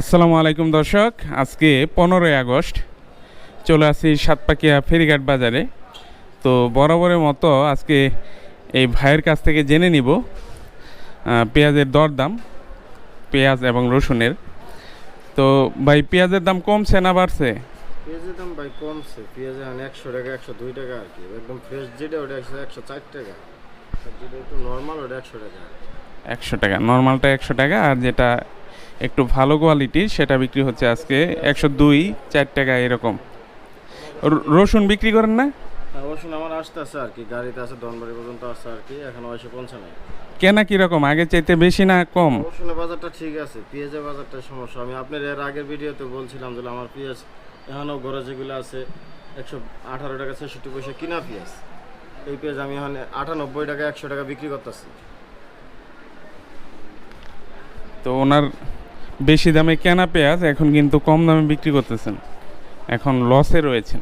আসসালামু আলাইকুম দর্শক আজকে পনেরোই আগস্ট চলে আসি সাতপাকিয়া ফেরিঘাট বাজারে। তো বরাবরের মতো আজকে এই ভাইয়ের কাছ থেকে জেনে নিব পেঁয়াজের দরদাম পেঁয়াজ এবং রসুনের। তো ভাই পেঁয়াজের দাম কমছে না বাড়ছে? পেঁয়াজের দাম ভাই কমছে পেঁয়াজ এখন একশো টাকা একশো দুই টাকা আর কি। একদম ফ্রেশ যেটা ওটা একশো একশো চার টাকা। যেটা একটু নর্মাল ওটা একশো টাকা। একশো টাকা নর্মালটা একশো টাকা আর যেটা একটু ভালো কোয়ালিটির সেটা বিক্রি হচ্ছে আজকে একশো দুই চার টাকা এরকম। রসুন বিক্রি করেন না? রসুন আমার আসতে আছে আর কি গাড়িতে আছে দনবাড়ি পর্যন্ত আসছে আর কি এখন এসে পৌঁছানো কেনা কীরকম আগে চাইতে বেশি না কম? রসুনের বাজারটা ঠিক আছে পেঁয়াজের বাজারটা সমস্যা। আমি আপনার এর আগের ভিডিওতে বলছিলাম যে আমার পেঁয়াজ এখনও ঘরে যেগুলো আছে একশো আঠারো টাকা ছেষট্টি পয়সা কিনা পেঁয়াজ। এই পেঁয়াজ আমি এখন আটানব্বই টাকা একশো টাকা বিক্রি করতেছি। তো ওনার বেশি দামে কেনা পেঁয়াজ এখন কিন্তু কম দামে বিক্রি করতেছেন। এখন লসে রয়েছেন।